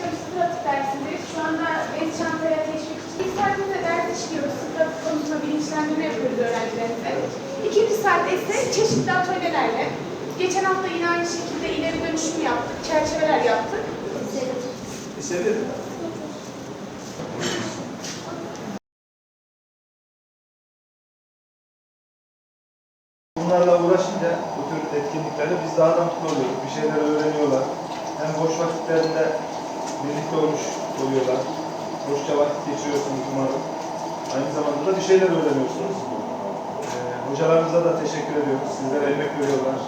çalışıyorum. Sıfır atık dersindeyiz. Şu anda bez çantaya teşvik için. İlk saatimizde ders işliyoruz. Sıfır atık konusunda bilinçlendirme yapıyoruz öğrencilerimize. İkinci saatte ise çeşitli atölyelerle. Geçen hafta yine aynı şekilde ileri dönüşüm yaptık. Çerçeveler yaptık. Lisede? Bunlarla uğraşınca bu tür etkinliklerle biz daha da mutlu oluyoruz. Bir şeyler öğreniyorlar. Hem boş vakitlerinde birlikte olmuş oluyorlar. Boşça vakit geçiriyorsunuz umarım. Aynı zamanda da bir şeyler öğreniyorsunuz. Ee, hocalarımıza da teşekkür ediyoruz. Sizlere emek veriyorlar,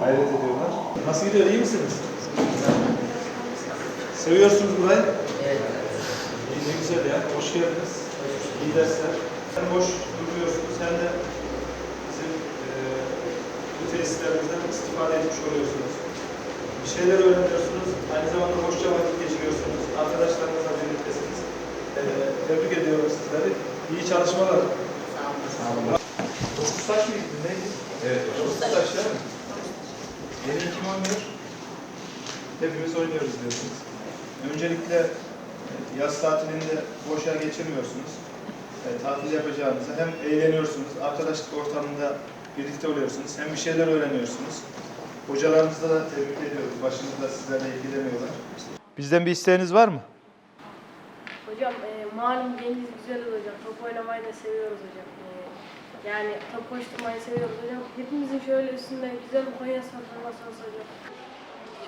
gayret ediyorlar. Nasıl gidiyor, iyi misiniz? Seviyorsunuz burayı? İyi ne güzel ya. Hoş geldiniz. İyi dersler. Hem boş duruyorsunuz hem de bizim e, bu tesislerimizden istifade etmiş oluyorsunuz. Bir şeyler öğreniyorsunuz. Aynı zamanda hoşça vakit geçiriyorsunuz. Arkadaşlarınızla birliktesiniz. E, tebrik ediyorum sizleri. İyi çalışmalar. Dokuz taş mıydı? Neydi? Evet. Dokuz taş değil mi? Yeni kim oynuyor? Hepimiz oynuyoruz diyorsunuz. Öncelikle e, yaz tatilinde boşa geçirmiyorsunuz. E, tatil yapacağınızda hem eğleniyorsunuz, arkadaşlık ortamında birlikte oluyorsunuz, hem bir şeyler öğreniyorsunuz. Hocalarımızla da tebrik ediyoruz. Başımızda sizlerle ilgileniyorlar. Bizden bir isteğiniz var mı? Malum Cengiz güzeliz hocam. Top oynamayı da seviyoruz hocam. E, yani top koşturmayı seviyoruz hocam. Hepimizin şöyle üstünde güzel bir Konya olsa hocam.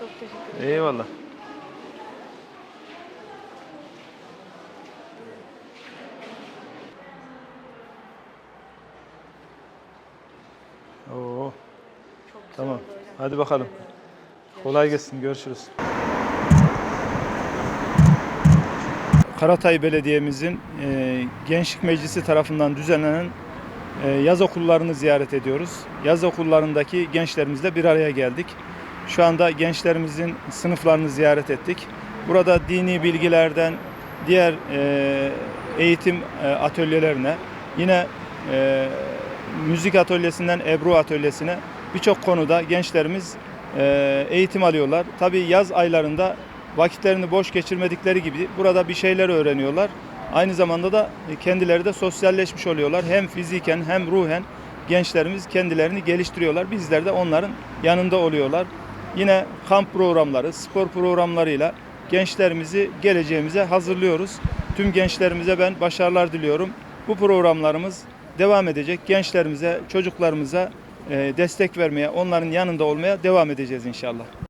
Çok teşekkür ederim. Eyvallah. Oo, Çok güzel tamam. Hadi bakalım. Kolay gelsin. Görüşürüz. Karatay Belediye'mizin e, Gençlik Meclisi tarafından düzenlenen e, yaz okullarını ziyaret ediyoruz. Yaz okullarındaki gençlerimizle bir araya geldik. Şu anda gençlerimizin sınıflarını ziyaret ettik. Burada dini bilgilerden diğer e, eğitim e, atölyelerine, yine e, müzik atölyesinden Ebru atölyesine birçok konuda gençlerimiz e, eğitim alıyorlar. Tabii yaz aylarında vakitlerini boş geçirmedikleri gibi burada bir şeyler öğreniyorlar. Aynı zamanda da kendileri de sosyalleşmiş oluyorlar. Hem fiziken hem ruhen gençlerimiz kendilerini geliştiriyorlar. Bizler de onların yanında oluyorlar. Yine kamp programları, spor programlarıyla gençlerimizi geleceğimize hazırlıyoruz. Tüm gençlerimize ben başarılar diliyorum. Bu programlarımız devam edecek. Gençlerimize, çocuklarımıza e, destek vermeye, onların yanında olmaya devam edeceğiz inşallah.